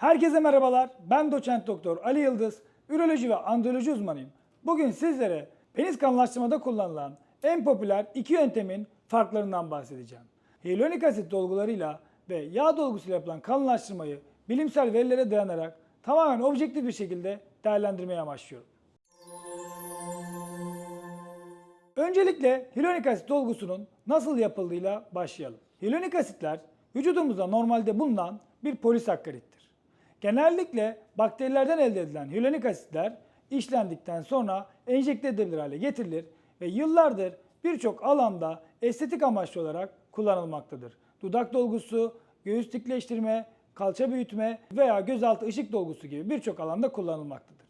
Herkese merhabalar. Ben doçent doktor Ali Yıldız, üroloji ve androloji uzmanıyım. Bugün sizlere penis kanlaştırmada kullanılan en popüler iki yöntemin farklarından bahsedeceğim. Hyaluronik asit dolgularıyla ve yağ dolgusuyla yapılan kanlaştırmayı bilimsel verilere dayanarak tamamen objektif bir şekilde değerlendirmeye amaçlıyorum. Öncelikle hyaluronik asit dolgusunun nasıl yapıldığıyla başlayalım. Hyaluronik asitler vücudumuzda normalde bulunan bir polisakkarittir. Genellikle bakterilerden elde edilen hyaluronik asitler işlendikten sonra enjekte edilebilir hale getirilir ve yıllardır birçok alanda estetik amaçlı olarak kullanılmaktadır. Dudak dolgusu, göğüs dikleştirme, kalça büyütme veya gözaltı ışık dolgusu gibi birçok alanda kullanılmaktadır.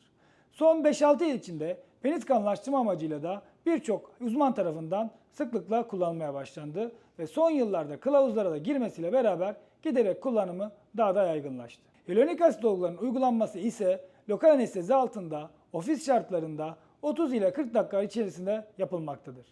Son 5-6 yıl içinde penis kanlaştırma amacıyla da birçok uzman tarafından sıklıkla kullanılmaya başlandı ve son yıllarda kılavuzlara da girmesiyle beraber giderek kullanımı daha da yaygınlaştı. Hyaluronik asit dolgularının uygulanması ise lokal anestezi altında ofis şartlarında 30 ile 40 dakika içerisinde yapılmaktadır.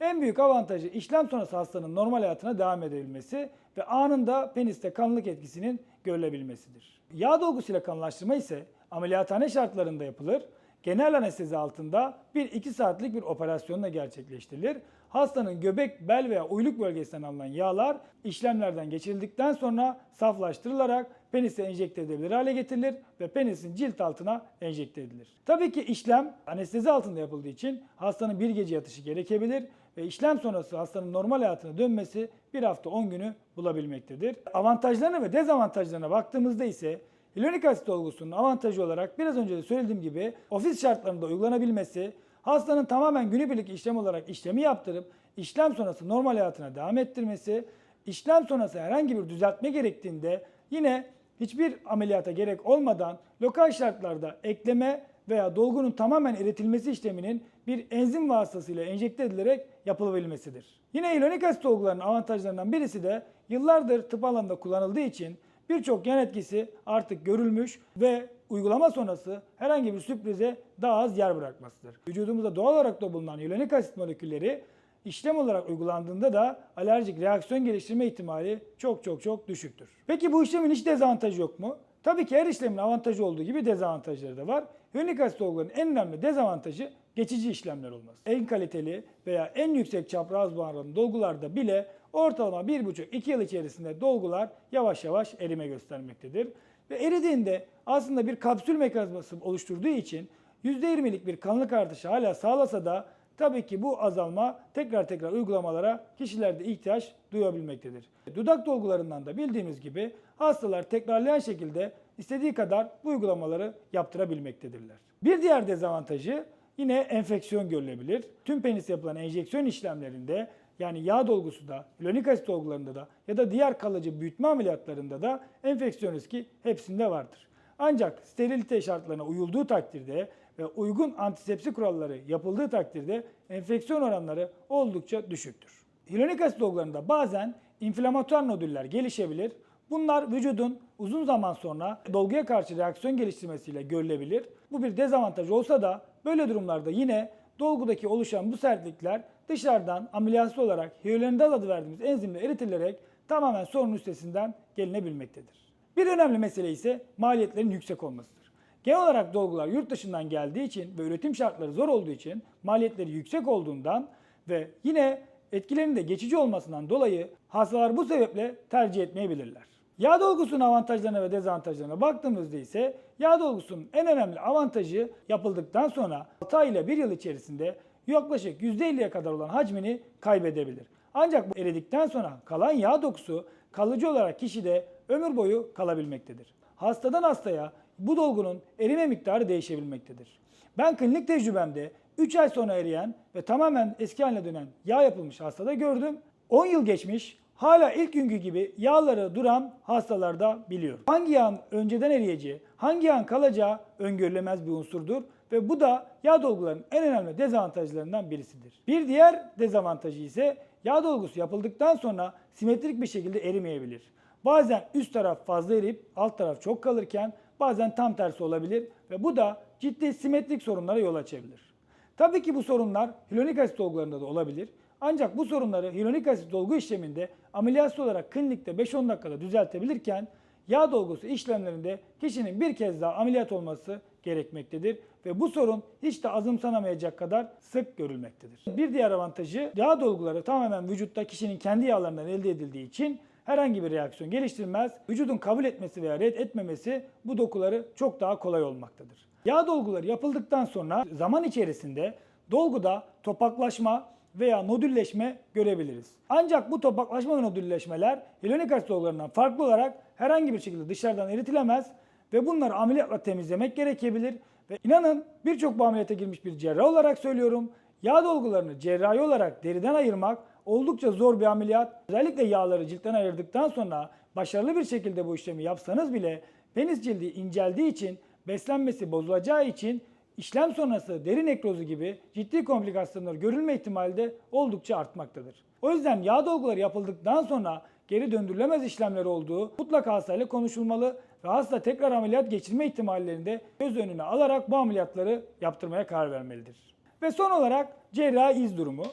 En büyük avantajı işlem sonrası hastanın normal hayatına devam edebilmesi ve anında peniste kanlılık etkisinin görülebilmesidir. Yağ dolgusuyla kanlaştırma ise ameliyathane şartlarında yapılır. Genel anestezi altında 1-2 saatlik bir operasyonla gerçekleştirilir. Hastanın göbek, bel veya uyluk bölgesinden alınan yağlar işlemlerden geçirildikten sonra saflaştırılarak penise enjekte edilebilir hale getirilir ve penisin cilt altına enjekte edilir. Tabii ki işlem anestezi altında yapıldığı için hastanın bir gece yatışı gerekebilir ve işlem sonrası hastanın normal hayatına dönmesi bir hafta 10 günü bulabilmektedir. Avantajlarına ve dezavantajlarına baktığımızda ise hyaluronik asit dolgusunun avantajı olarak biraz önce de söylediğim gibi ofis şartlarında uygulanabilmesi, hastanın tamamen günübirlik işlem olarak işlemi yaptırıp işlem sonrası normal hayatına devam ettirmesi, işlem sonrası herhangi bir düzeltme gerektiğinde yine hiçbir ameliyata gerek olmadan lokal şartlarda ekleme veya dolgunun tamamen eritilmesi işleminin bir enzim vasıtasıyla enjekte edilerek yapılabilmesidir. Yine hyaluronik asit dolgularının avantajlarından birisi de yıllardır tıp alanında kullanıldığı için birçok yan etkisi artık görülmüş ve uygulama sonrası herhangi bir sürprize daha az yer bırakmasıdır. Vücudumuzda doğal olarak da bulunan hyaluronik asit molekülleri işlem olarak uygulandığında da alerjik reaksiyon geliştirme ihtimali çok çok çok düşüktür. Peki bu işlemin hiç dezavantajı yok mu? Tabii ki her işlemin avantajı olduğu gibi dezavantajları da var. Hyaluronik asit dolgularının en önemli dezavantajı geçici işlemler olması. En kaliteli veya en yüksek çapraz bağlanan dolgularda bile ortalama 1,5-2 yıl içerisinde dolgular yavaş yavaş erime göstermektedir. Ve eridiğinde aslında bir kapsül mekanizması oluşturduğu için %20'lik bir kanlık artışı hala sağlasa da tabii ki bu azalma tekrar tekrar uygulamalara kişilerde ihtiyaç duyabilmektedir. Dudak dolgularından da bildiğimiz gibi hastalar tekrarlayan şekilde istediği kadar bu uygulamaları yaptırabilmektedirler. Bir diğer dezavantajı yine enfeksiyon görülebilir. Tüm penis yapılan enjeksiyon işlemlerinde yani yağ dolgusu da, hyaluronik asit dolgularında da ya da diğer kalıcı büyütme ameliyatlarında da enfeksiyon riski hepsinde vardır. Ancak sterilite şartlarına uyulduğu takdirde ve uygun antisepsi kuralları yapıldığı takdirde enfeksiyon oranları oldukça düşüktür. Hyaluronik asit dolgularında bazen inflamatuar nodüller gelişebilir. Bunlar vücudun uzun zaman sonra dolguya karşı reaksiyon geliştirmesiyle görülebilir. Bu bir dezavantaj olsa da böyle durumlarda yine dolgudaki oluşan bu sertlikler dışarıdan ameliyatsız olarak hyaluronidaz adı verdiğimiz enzimle eritilerek tamamen sorunun üstesinden gelinebilmektedir. Bir önemli mesele ise maliyetlerin yüksek olmasıdır. Genel olarak dolgular yurt dışından geldiği için ve üretim şartları zor olduğu için maliyetleri yüksek olduğundan ve yine etkilerinin de geçici olmasından dolayı hastalar bu sebeple tercih etmeyebilirler. Yağ dolgusunun avantajlarına ve dezavantajlarına baktığımızda ise yağ dolgusunun en önemli avantajı yapıldıktan sonra 6 ay ile 1 yıl içerisinde yaklaşık %50'ye kadar olan hacmini kaybedebilir. Ancak bu eridikten sonra kalan yağ dokusu kalıcı olarak kişide ömür boyu kalabilmektedir. Hastadan hastaya bu dolgunun erime miktarı değişebilmektedir. Ben klinik tecrübemde 3 ay sonra eriyen ve tamamen eski haline dönen yağ yapılmış hastada gördüm. 10 yıl geçmiş hala ilk günkü gibi yağları duran hastalarda biliyorum. Hangi yağın önceden eriyeceği, hangi yağın kalacağı öngörülemez bir unsurdur ve bu da yağ dolgularının en önemli dezavantajlarından birisidir. Bir diğer dezavantajı ise yağ dolgusu yapıldıktan sonra simetrik bir şekilde erimeyebilir. Bazen üst taraf fazla eriyip alt taraf çok kalırken bazen tam tersi olabilir ve bu da ciddi simetrik sorunlara yol açabilir. Tabii ki bu sorunlar hyaluronik asit dolgularında da olabilir. Ancak bu sorunları hyaluronik asit dolgu işleminde ameliyatsız olarak klinikte 5-10 dakikada düzeltebilirken yağ dolgusu işlemlerinde kişinin bir kez daha ameliyat olması gerekmektedir ve bu sorun hiç de azımsanamayacak kadar sık görülmektedir. Bir diğer avantajı yağ dolguları tamamen vücutta kişinin kendi yağlarından elde edildiği için herhangi bir reaksiyon geliştirmez. Vücudun kabul etmesi veya red etmemesi bu dokuları çok daha kolay olmaktadır. Yağ dolguları yapıldıktan sonra zaman içerisinde dolguda topaklaşma veya nodülleşme görebiliriz. Ancak bu topaklaşma ve nodülleşmeler hyaluronik asit dolgularından farklı olarak herhangi bir şekilde dışarıdan eritilemez ve bunları ameliyatla temizlemek gerekebilir. Ve inanın birçok bu ameliyata girmiş bir cerrah olarak söylüyorum. Yağ dolgularını cerrahi olarak deriden ayırmak oldukça zor bir ameliyat. Özellikle yağları ciltten ayırdıktan sonra başarılı bir şekilde bu işlemi yapsanız bile penis cildi inceldiği için beslenmesi bozulacağı için işlem sonrası deri nekrozu gibi ciddi komplikasyonlar görülme ihtimali de oldukça artmaktadır. O yüzden yağ dolguları yapıldıktan sonra geri döndürülemez işlemler olduğu mutlaka hastayla konuşulmalı ve hasta tekrar ameliyat geçirme ihtimallerini de göz önüne alarak bu ameliyatları yaptırmaya karar vermelidir. Ve son olarak cerrahi iz durumu.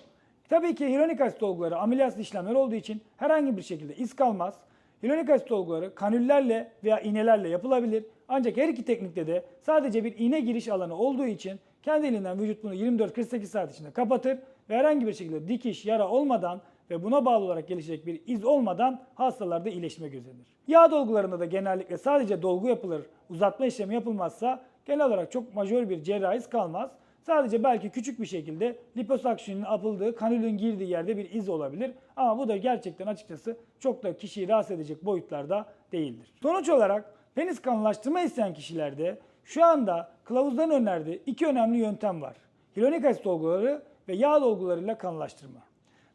Tabii ki hyaluronik asit dolguları ameliyatlı işlemler olduğu için herhangi bir şekilde iz kalmaz. Hyaluronik asit dolguları kanüllerle veya iğnelerle yapılabilir. Ancak her iki teknikte de sadece bir iğne giriş alanı olduğu için kendiliğinden vücut bunu 24-48 saat içinde kapatır ve herhangi bir şekilde dikiş, yara olmadan ve buna bağlı olarak gelişecek bir iz olmadan hastalarda iyileşme gözlenir. Yağ dolgularında da genellikle sadece dolgu yapılır, uzatma işlemi yapılmazsa genel olarak çok majör bir cerrahi iz kalmaz. Sadece belki küçük bir şekilde liposuction'ın yapıldığı, kanülün girdiği yerde bir iz olabilir. Ama bu da gerçekten açıkçası çok da kişiyi rahatsız edecek boyutlarda değildir. Sonuç olarak penis kanlılaştırma isteyen kişilerde şu anda kılavuzların önerdiği iki önemli yöntem var. Hyaluronik asit dolguları ve yağ dolgularıyla kanlaştırma.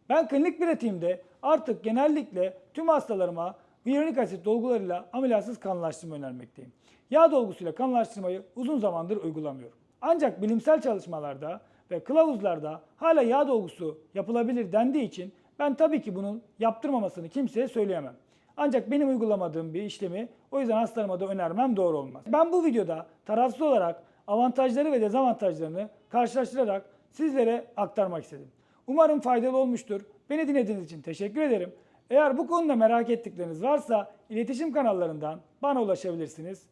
Ben klinik pratiğimde artık genellikle tüm hastalarıma hyaluronik asit dolgularıyla ameliyatsız kanlaştırma önermekteyim. Yağ dolgusuyla kanlaştırmayı uzun zamandır uygulamıyorum. Ancak bilimsel çalışmalarda ve kılavuzlarda hala yağ dolgusu yapılabilir dendiği için ben tabii ki bunun yaptırmamasını kimseye söyleyemem. Ancak benim uygulamadığım bir işlemi o yüzden hastalarıma da önermem doğru olmaz. Ben bu videoda tarafsız olarak avantajları ve dezavantajlarını karşılaştırarak sizlere aktarmak istedim. Umarım faydalı olmuştur. Beni dinlediğiniz için teşekkür ederim. Eğer bu konuda merak ettikleriniz varsa iletişim kanallarından bana ulaşabilirsiniz.